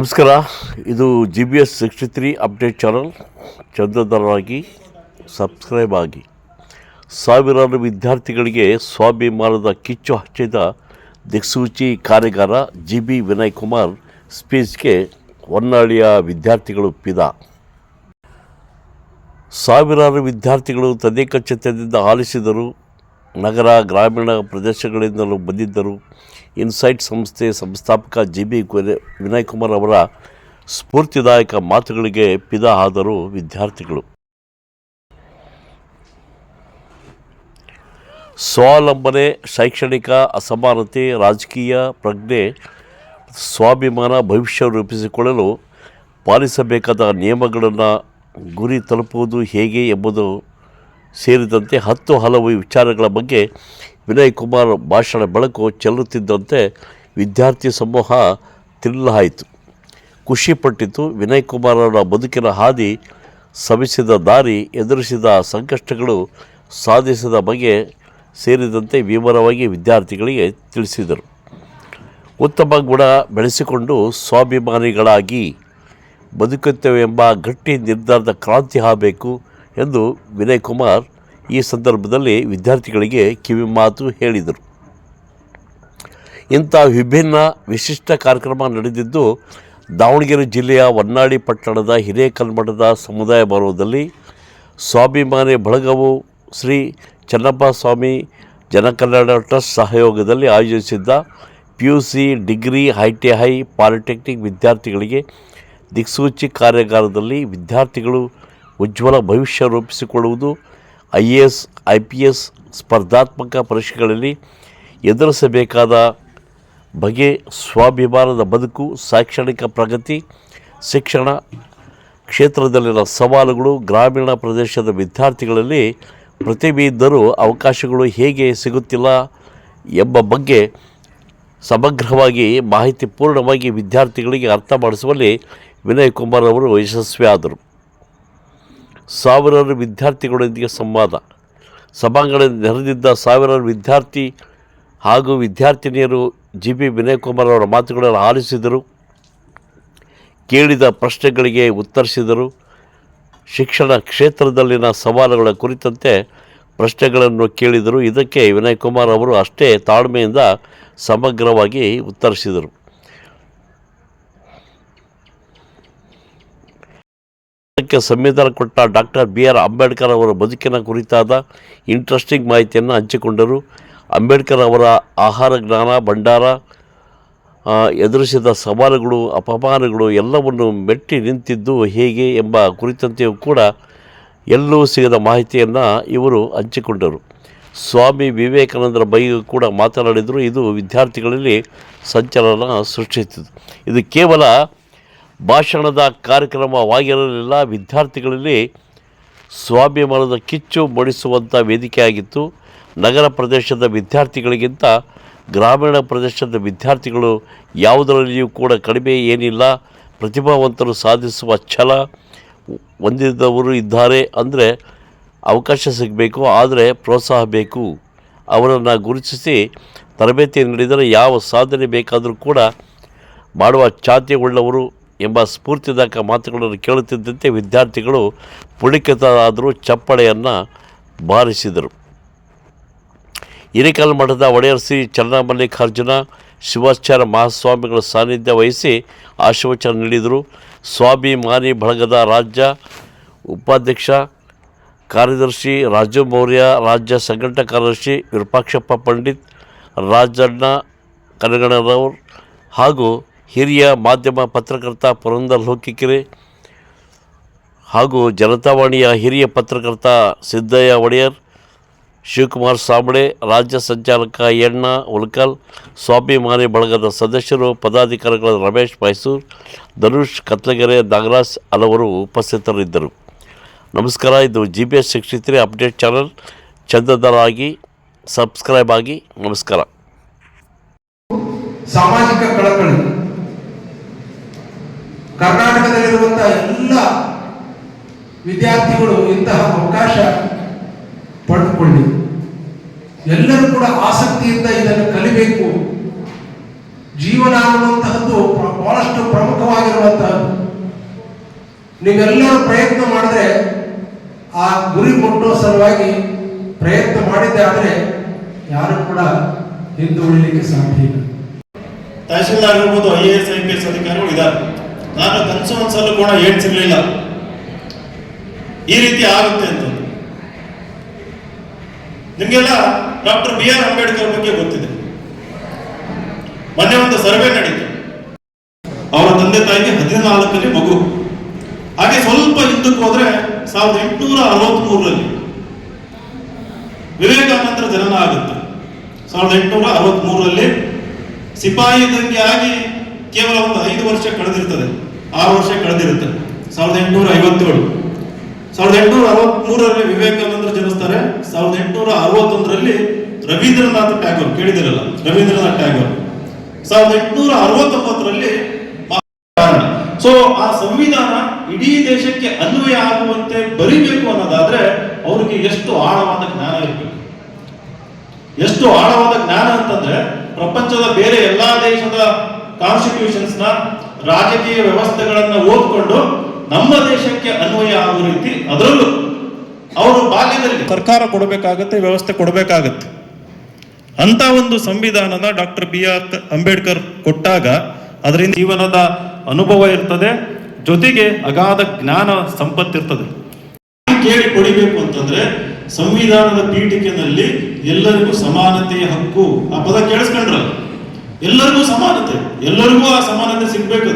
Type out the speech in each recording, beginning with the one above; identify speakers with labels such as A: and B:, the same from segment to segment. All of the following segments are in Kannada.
A: ನಮಸ್ಕಾರ. ಇದು G B S sixty three update channel ಚಂದದರಾಗಿ subscribe ಆಗಿ. ಸಾವಿರಾರು ವಿದ್ಯಾರ್ಥಿಗಳಿಗೆ ಸ್ವಾಭಿಮಾನದ ಕಿಚ್ಚು ಹಚ್ಚಿದ ದಿಕ್ಸೂಚಿ ಕಾರ್ಯಾಗಾರ ಜಿ ಬಿ ವಿನಯ್ ಕುಮಾರ್ ಸ್ಪೀಚ್ಗೆ ಹೊನ್ನಾಳಿಯ ವಿದ್ಯಾರ್ಥಿಗಳು ಪಿದ. ಸಾವಿರಾರು ವಿದ್ಯಾರ್ಥಿಗಳು ತದೇಕ ಚಿತ್ರದಿಂದ ಆಲಿಸಿದರು ನಗರ, ಗ್ರಾಮೀಣ ಪ್ರದೇಶಗಳಿಂದಲೂ ಬಂದಿದ್ದರು. ಇನ್ಸೈಟ್ ಸಂಸ್ಥೆ ಸಂಸ್ಥಾಪಕ ಜಿ ಬಿ ವಿನಯ್ ಕುಮಾರ್ ಅವರ ಸ್ಫೂರ್ತಿದಾಯಕ ಮಾತುಗಳಿಗೆ ಪಿದ ಆದರು ವಿದ್ಯಾರ್ಥಿಗಳು. ಸ್ವಾವಲಂಬನೆ, ಶೈಕ್ಷಣಿಕ ಅಸಮಾನತೆ, ರಾಜಕೀಯ ಪ್ರಜ್ಞೆ, ಸ್ವಾಭಿಮಾನ ಭವಿಷ್ಯ ರೂಪಿಸಿಕೊಳ್ಳಲು ಪಾಲಿಸಬೇಕಾದ ನಿಯಮಗಳನ್ನು ಗುರಿ ತಲುಪುವುದು ಹೇಗೆ ಎಂಬುದು ಸೇರಿದಂತೆ ಹತ್ತು ಹಲವು ವಿಚಾರಗಳ ಬಗ್ಗೆ ವಿನಯ್ ಕುಮಾರ್ ಭಾಷಣ ಬೆಳಕು ಚೆಲ್ಲುತ್ತಿದ್ದಂತೆ ವಿದ್ಯಾರ್ಥಿ ಸಮೂಹ ತಿಲ್ಲಾಯಿತು ಖುಷಿಪಟ್ಟಿತು ವಿನಯ್ ಕುಮಾರ್ ಅವರ ಬದುಕಿನ ಹಾದಿ ಸವಿಸಿದ ದಾರಿ ಎದುರಿಸಿದ ಸಂಕಷ್ಟಗಳು ಸಾಧಿಸಿದ ಬಗ್ಗೆ ಸೇರಿದಂತೆ ವಿವರವಾಗಿ ವಿದ್ಯಾರ್ಥಿಗಳಿಗೆ ತಿಳಿಸಿದರು. ಉತ್ತಮ ಗುಣ ಬೆಳೆಸಿಕೊಂಡು ಸ್ವಾಭಿಮಾನಿಗಳಾಗಿ ಬದುಕುತ್ತೇವೆ ಎಂಬ ಗಟ್ಟಿ ನಿರ್ಧಾರದ ಕ್ರಾಂತಿ ಆಗಬೇಕು ಎಂದು ವಿನಯ್ ಕುಮಾರ್ ಈ ಸಂದರ್ಭದಲ್ಲಿ ವಿದ್ಯಾರ್ಥಿಗಳಿಗೆ ಕಿವಿಮಾತು ಹೇಳಿದರು. ಇಂಥ ವಿಭಿನ್ನ ವಿಶಿಷ್ಟ ಕಾರ್ಯಕ್ರಮ ನಡೆದಿದ್ದು, ದಾವಣಗೆರೆ ಜಿಲ್ಲೆಯ ಹೊನ್ನಾಳಿ ಪಟ್ಟಣದ ಹಿರೇಕಲ್ಮಠದ ಸಮುದಾಯ ಭವನದಲ್ಲಿ ಸ್ವಾಭಿಮಾನಿ ಬಳಗವು ಶ್ರೀ ಚನ್ನಪ್ಪ ಸ್ವಾಮಿ ಜನಕಲ್ಯಾಣ ಟ್ರಸ್ಟ್ ಸಹಯೋಗದಲ್ಲಿ ಆಯೋಜಿಸಿದ್ದ P U C degree I T I polytechnic ವಿದ್ಯಾರ್ಥಿಗಳಿಗೆ ದಿಕ್ಸೂಚಿ ಕಾರ್ಯಾಗಾರದಲ್ಲಿ ವಿದ್ಯಾರ್ಥಿಗಳು ಉಜ್ವಲ ಭವಿಷ್ಯ ರೂಪಿಸಿಕೊಳ್ಳುವುದು I A S I P S ಸ್ಪರ್ಧಾತ್ಮಕ ಪರೀಕ್ಷೆಗಳಲ್ಲಿ ಎದುರಿಸಬೇಕಾದ ಬಗೆ ಸ್ವಾಭಿಮಾನದ ಬದುಕು, ಶೈಕ್ಷಣಿಕ ಪ್ರಗತಿ, ಶಿಕ್ಷಣ ಕ್ಷೇತ್ರದಲ್ಲಿನ ಸವಾಲುಗಳು, ಗ್ರಾಮೀಣ ಪ್ರದೇಶದ ವಿದ್ಯಾರ್ಥಿಗಳಲ್ಲಿ ಪ್ರತಿಭೆ ಇದ್ದರೂ ಅವಕಾಶಗಳು ಹೇಗೆ ಸಿಗುತ್ತಿಲ್ಲ ಎಂಬ ಬಗ್ಗೆ ಸಮಗ್ರವಾಗಿ ಮಾಹಿತಿ ಪೂರ್ಣವಾಗಿ ವಿದ್ಯಾರ್ಥಿಗಳಿಗೆ ಅರ್ಥ ಮಾಡಿಸುವಲ್ಲಿ ವಿನಯ್ ಕುಮಾರ್ ಅವರು ಯಶಸ್ವಿಯಾದರು. ಸಾವಿರಾರು ವಿದ್ಯಾರ್ಥಿಗಳೊಂದಿಗೆ ಸಂವಾದ. ಸಭಾಂಗಣದಲ್ಲಿ ನೆರೆದಿದ್ದ ಸಾವಿರಾರು ವಿದ್ಯಾರ್ಥಿ ಹಾಗೂ ವಿದ್ಯಾರ್ಥಿನಿಯರು ಜಿ ಬಿ ವಿನಯ್ ಕುಮಾರ್ ಅವರ ಮಾತುಗಳನ್ನು ಆಲಿಸಿದರು, ಕೇಳಿದ ಪ್ರಶ್ನೆಗಳಿಗೆ ಉತ್ತರಿಸಿದರು. ಶಿಕ್ಷಣ ಕ್ಷೇತ್ರದಲ್ಲಿನ ಸವಾಲುಗಳ ಕುರಿತಂತೆ ಪ್ರಶ್ನೆಗಳನ್ನು ಕೇಳಿದರು. ಇದಕ್ಕೆ ವಿನಯ್ ಕುಮಾರ್ ಅವರು ಅಷ್ಟೇ ತಾಳ್ಮೆಯಿಂದ ಸಮಗ್ರವಾಗಿ ಉತ್ತರಿಸಿದರು. ಅದಕ್ಕೆ ಸಂವಿಧಾನ ಕೊಟ್ಟ ಡಾಕ್ಟರ್ ಬಿ ಆರ್ ಅಂಬೇಡ್ಕರ್ ಅವರ ಬದುಕಿನ ಕುರಿತಾದ ಇಂಟ್ರೆಸ್ಟಿಂಗ್ ಮಾಹಿತಿಯನ್ನು ಹಂಚಿಕೊಂಡರು. ಅಂಬೇಡ್ಕರ್ ಅವರ ಆಹಾರ ಜ್ಞಾನ, ಭಂಡಾರ ಎದುರಿಸಿದ ಸವಾಲುಗಳು, ಅಪಮಾನಗಳು ಎಲ್ಲವನ್ನು ಮೆಟ್ಟಿ ನಿಂತಿದ್ದು ಹೇಗೆ ಎಂಬ ಕುರಿತಂತೆಯೂ ಕೂಡ ಎಲ್ಲೂ ಸಿಗದ ಮಾಹಿತಿಯನ್ನು ಇವರು ಹಂಚಿಕೊಂಡರು. ಸ್ವಾಮಿ ವಿವೇಕಾನಂದರ ಬಗ್ಗೆ ಕೂಡ ಮಾತನಾಡಿದರು. ಇದು ವಿದ್ಯಾರ್ಥಿಗಳಲ್ಲಿ ಸಂಚಲನ ಸೃಷ್ಟಿಸಿತು. ಇದು ಕೇವಲ ಭಾಷಣದ ಕಾರ್ಯಕ್ರಮವಾಗಿರಲಿಲ್ಲ. ವಿದ್ಯಾರ್ಥಿಗಳಲ್ಲಿ ಸ್ವಾಭಿಮಾನದ ಕಿಚ್ಚು ಮೂಡಿಸುವಂಥ ವೇದಿಕೆಯಾಗಿತ್ತು. ನಗರ ಪ್ರದೇಶದ ವಿದ್ಯಾರ್ಥಿಗಳಿಗಿಂತ ಗ್ರಾಮೀಣ ಪ್ರದೇಶದ ವಿದ್ಯಾರ್ಥಿಗಳು ಯಾವುದರಲ್ಲಿಯೂ ಕೂಡ ಕಡಿಮೆ ಏನಿಲ್ಲ. ಪ್ರತಿಭಾವಂತರು ಸಾಧಿಸುವ ಛಲ ಹೊಂದಿದವರು ಇದ್ದಾರೆ ಅಂದರೆ ಅವಕಾಶ ಸಿಗಬೇಕು, ಆದರೆ ಪ್ರೋತ್ಸಾಹ ಬೇಕು. ಅವರನ್ನು ಗುರುತಿಸಿ ತರಬೇತಿ ನೀಡಿದರೆ ಯಾವ ಸಾಧನೆ ಬೇಕಾದರೂ ಕೂಡ ಮಾಡುವ ಚಾತ್ಯವುಳ್ಳವರು ಎಂಬ ಸ್ಫೂರ್ತಿದಾಯಕ ಮಾತುಗಳನ್ನು ಕೇಳುತ್ತಿದ್ದಂತೆ ವಿದ್ಯಾರ್ಥಿಗಳು ಪುಳಿಕಿತರಾದರೂ ಚಪ್ಪಳೆಯನ್ನು ಬಾರಿಸಿದರು. ಹಿರೇಕಲ್ ಮಠದ ಒಡೆಯರ್ ಶ್ರೀ ಚನ್ನಮಲ್ಲಿಕಾರ್ಜುನ ಶಿವಾಚಾರ್ಯ ಮಹಾಸ್ವಾಮಿಗಳ ಸಾನ್ನಿಧ್ಯ ವಹಿಸಿ ಆಶೀರ್ವಚನ ನೀಡಿದರು. ಸ್ವಾಭಿಮಾನಿ ಬಳಗದ ರಾಜ್ಯ ಉಪಾಧ್ಯಕ್ಷ, ಕಾರ್ಯದರ್ಶಿ ರಾಜು ಮೌರ್ಯ, ರಾಜ್ಯ ಸಂಘಟನಾ ಕಾರ್ಯದರ್ಶಿ ವಿರೂಪಾಕ್ಷಪ್ಪ ಪಂಡಿತ್, ರಾಜಣ್ಣ ಕನಗಣರವ್ರು ಹಾಗೂ ಹಿರಿಯ ಮಾಧ್ಯಮ ಪತ್ರಕರ್ತ ಪುರಂದರ್ ಲೋಕಿಕೆರೆ ಹಾಗೂ ಜನತಾವಾಣಿಯ ಹಿರಿಯ ಪತ್ರಕರ್ತ ಸಿದ್ದಯ್ಯ ಒಡೆಯರ್, ಶಿವಕುಮಾರ್ ಸಾಂಬಳೆ ರಾಜ್ಯ ಸಂಚಾಲಕ ಎಣ್ಣ ಉಲ್ಕಲ್ ಸ್ವಾಭಿಮಾನಿ ಬಳಗದ ಸದಸ್ಯರು, ಪದಾಧಿಕಾರಿಗಳ ರಮೇಶ್ ಮೈಸೂರು, ಧನುಷ್ ಕತ್ಲಗೆರೆ, ನಾಗರಾಜ್ ಹಲವರು ಉಪಸ್ಥಿತರಿದ್ದರು. ನಮಸ್ಕಾರ, ಇದು G B S sixty three update channel. ಚಂದದರಾಗಿ, subscribe ಆಗಿ, ನಮಸ್ಕಾರ.
B: ಸಾಮಾಜಿಕ ಕಳಕಳಿ. ಕರ್ನಾಟಕದಲ್ಲಿರುವಂತಹ ಎಲ್ಲ ವಿದ್ಯಾರ್ಥಿಗಳು ಇಂತಹ ಅವಕಾಶ ಪಡೆದುಕೊಳ್ಳಿ. ಎಲ್ಲರೂ ಕೂಡ ಆಸಕ್ತಿಯಿಂದ ಇದನ್ನು ಕಲಿಬೇಕು. ಜೀವನ ಅನ್ನುವಂತಹದ್ದು ಬಹಳಷ್ಟು ಪ್ರಮುಖವಾಗಿರುವಂತಹದ್ದು. ನೀವೆಲ್ಲರೂ ಪ್ರಯತ್ನ ಮಾಡಿದ್ರೆ ಆ ಗುರಿ ಮುಟ್ಟುವ ಸಲುವಾಗಿ ಪ್ರಯತ್ನ ಮಾಡಿದ್ದೆ ಆದರೆ ಯಾರು ಕೂಡ ಹಿಂದೆ ಉಳಿಲಿಕ್ಕೆ ಸಾಧ್ಯ ಇಲ್ಲ.
C: ತಹಶೀಲ್ದಾರ್ ಇರ್ಬೋದು I A S, I P S ಅಧಿಕಾರಿಗಳು ಇದ್ದಾರೆ. ನಾನು ಕನಸು ಒಂದ್ಸಲ ಕೂಡ ಹೇಳ್ತಿರ್ಲಿಲ್ಲ. ಈ ರೀತಿ ಆಗುತ್ತೆ ಅಂತ. ನಿಮ್ಗೆಲ್ಲ ಡಾಕ್ಟರ್ ಬಿ ಆರ್ ಅಂಬೇಡ್ಕರ್ ಬಗ್ಗೆ ಗೊತ್ತಿದೆ. ಮೊನ್ನೆ ಒಂದು ಸರ್ವೆ ನಡೀತು. ಅವರ ತಂದೆ ತಾಯಿಗೆ ಹದಿನಾಲ್ಕನೇ ಮಗು. ಹಾಗೆ ಸ್ವಲ್ಪ ಹಿಂದಕ್ಕೆ ಹೋದ್ರೆ ಸಾವಿರದ ಎಂಟುನೂರ ಅರವತ್ಮೂರರಲ್ಲಿ. ವಿವೇಕಾನಂದರ ಜನನ ಆಗುತ್ತೆ. ಸಾವಿರದ ಎಂಟುನೂರ ಅರವತ್ಮೂರರಲ್ಲಿ ಸಿಪಾಯಿ ದಂಗೆ ಆಗಿ ಕೇವಲ ಒಂದು ಐದು ವರ್ಷ ಕಳೆದಿರ್ತದೆ. ಆರು ವರ್ಷ ಕಳೆದಿರುತ್ತೆ. ಸಾವಿರದ ಎಂಟುನೂರ ಐವತ್ತೇಳು ಸಾವಿರದ ಎಂಟುನೂರ ಅರವತ್ಮೂರರಲ್ಲಿ ವಿವೇಕಾನಂದರು ಜನಿಸ್ತಾರೆ. ಸಾವಿರದ ಎಂಟುನೂರ ಅರವತ್ತೊಂದರಲ್ಲಿ ರವೀಂದ್ರನಾಥ್ ಟ್ಯಾಗೋರ್. ಕೇಳಿದಿರಲ್ಲ ರವೀಂದ್ರನಾಥ್ ಟ್ಯಾಗೋರ್. ಸಾವಿರದ ಎಂಟುನೂರ ಅರವತ್ತೊಂಬತ್ತರಲ್ಲಿ ಸೊ ಆ ಸಂವಿಧಾನ ಇಡೀ ದೇಶಕ್ಕೆ ಅನ್ವಯ ಆಗುವಂತೆ ಬರಿಬೇಕು ಅನ್ನೋದಾದ್ರೆ ಅವ್ರಿಗೆ ಎಷ್ಟು ಆಳವಾದ ಜ್ಞಾನ ಇರಬೇಕು. ಎಷ್ಟು ಆಳವಾದ ಜ್ಞಾನ ಅಂತಂದ್ರೆ ಪ್ರಪಂಚದ ಬೇರೆ ಎಲ್ಲಾ ದೇಶದ ಕಾನ್ಸ್ಟಿಟ್ಯೂಷನ್ಸ್ನ ರಾಜಕೀಯ ವ್ಯವಸ್ಥೆಗಳನ್ನು ಓದ್ಕೊಂಡು ನಮ್ಮ ದೇಶಕ್ಕೆ ಅನ್ವಯ ಆಗುವ ರೀತಿ ಅದರಲ್ಲೂ ಅವರು ಬಾಲ್ಯದಲ್ಲಿ ಸರ್ಕಾರ ಕೊಡಬೇಕಾಗತ್ತೆ, ವ್ಯವಸ್ಥೆ ಕೊಡಬೇಕಾಗತ್ತೆ. ಅಂತ ಒಂದು ಸಂವಿಧಾನದ ಡಾಕ್ಟರ್ ಬಿ ಆರ್ ಅಂಬೇಡ್ಕರ್ ಕೊಟ್ಟಾಗ ಅದರಿಂದ ಜೀವನದ ಅನುಭವ ಇರ್ತದೆ, ಜೊತೆಗೆ ಅಗಾಧ ಜ್ಞಾನ ಸಂಪತ್ತಿರ್ತದೆ. ಕೇಳಿ ಕೊಡಿಬೇಕು ಅಂತಂದ್ರೆ ಸಂವಿಧಾನದ ಪೀಠಿಕೆನಲ್ಲಿ ಎಲ್ಲರಿಗೂ ಸಮಾನತೆಯ ಹಕ್ಕು ಆ ಪದ ಕೇಳಿಸ್ಕೊಂಡ್ರಲ್ಲ. ಎಲ್ಲರಿಗೂ ಸಮಾನತೆ, ಎಲ್ಲರಿಗೂ ಆ ಸಮಾನತೆ ಸಿಗ್ಬೇಕು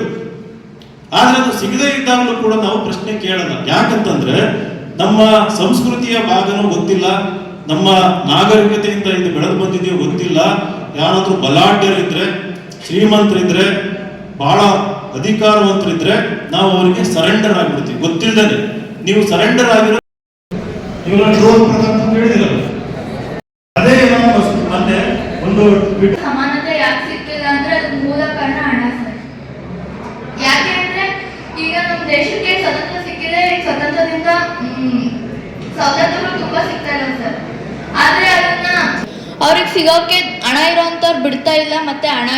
C: ಆದ್ರೆ ಅದು ಸಿಗದೇ ಇದ್ದಾಗಲೂ ಕೂಡ ನಾವು ಪ್ರಶ್ನೆ ಕೇಳಲ್ಲ. ಯಾಕಂತಂದ್ರೆ ನಮ್ಮ ಸಂಸ್ಕೃತಿಯ ಭಾಗನೂ ಗೊತ್ತಿಲ್ಲ, ನಮ್ಮ ನಾಗರಿಕತೆಯಿಂದ ಇದು ಬೆಳೆದು ಬಂದಿದೆಯೋ ಗೊತ್ತಿಲ್ಲ. ಯಾರಾದ್ರೂ ಬಲಾಢ್ಯರಿದ್ರೆ, ಶ್ರೀಮಂತರಿದ್ರೆ, ಬಹಳ ಅಧಿಕಾರವಂತರಿದ್ರೆ ನಾವು ಅವರಿಗೆ ಸರೆಂಡರ್ ಆಗ್ಬಿಡ್ತೀವಿ. ಗೊತ್ತಿಲ್ಲದೆ ನೀವು ಸರೆಂಡರ್ ಆಗಿರೋ
D: ಸಿಗೋಕೆ ಹಣ ಇರೋಂಥವ್ರು ಬಿಡ್ತಾ ಇಲ್ಲ ಮತ್ತೆ ಹಣ